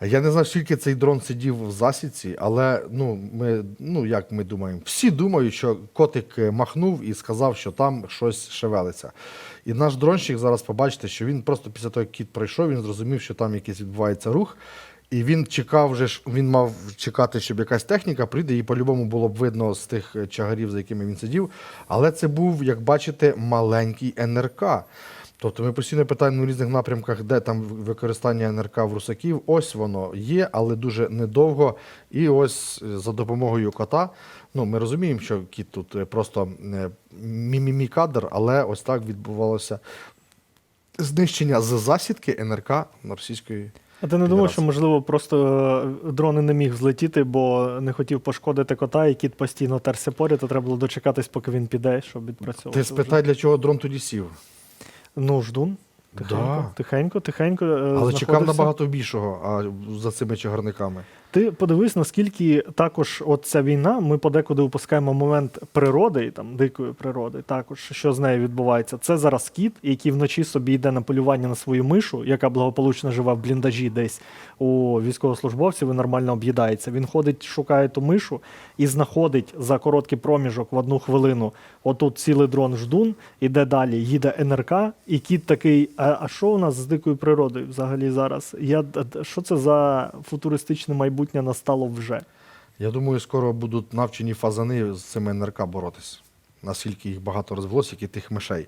Я не знаю, скільки цей дрон сидів в засідці, але ну, ми, ну як ми думаємо, всі думають, що котик е, махнув і сказав, що там щось шевелиться. І наш дронщик зараз побачите, що він просто після того, як кіт пройшов, він зрозумів, що там якийсь відбувається рух. І він чекав, вже він мав чекати, щоб якась техніка прийде, і по-любому було б видно з тих е, чагарів, за якими він сидів. Але це був, як бачите, маленький НРК. Тобто ми постійно питаємо в різних напрямках, де там використання НРК в русаків. Ось воно є, але дуже недовго. І ось е, за допомогою кота. Ну, ми розуміємо, що кіт тут е, просто е, мімімі кадр, але ось так відбувалося знищення з засідки НРК російської. А ти не думаєш, що можливо просто е, дрон не міг злетіти, бо не хотів пошкодити кота, і кіт постійно терся поряд, то треба було дочекатись, поки він піде, щоб відпрацьовувати. Ти спитай, для чого дрон тоді сів. Ну, ждун. Тихенько, Да. тихенько, тихенько. Але Але чекав набагато більшого а, за цими чагарниками. Ти подивись, наскільки також от ця війна, ми подекуди упускаємо момент природи, там дикої природи, також що з нею відбувається. Це зараз кіт, який вночі собі йде на полювання на свою мишу, яка благополучно живе в бліндажі десь у військовослужбовців і нормально об'їдається. Він ходить, шукає ту мишу і знаходить за короткий проміжок в одну хвилину. Отут цілий дрон ждун, іде далі, їде НРК, і кіт такий: а, що у нас з дикою природою взагалі зараз? Я що це за футуристичне майбутнє настало вже? Я думаю, скоро будуть навчені фазани з цими НРК боротись. Наскільки їх багато розвелося, як і тих мишей.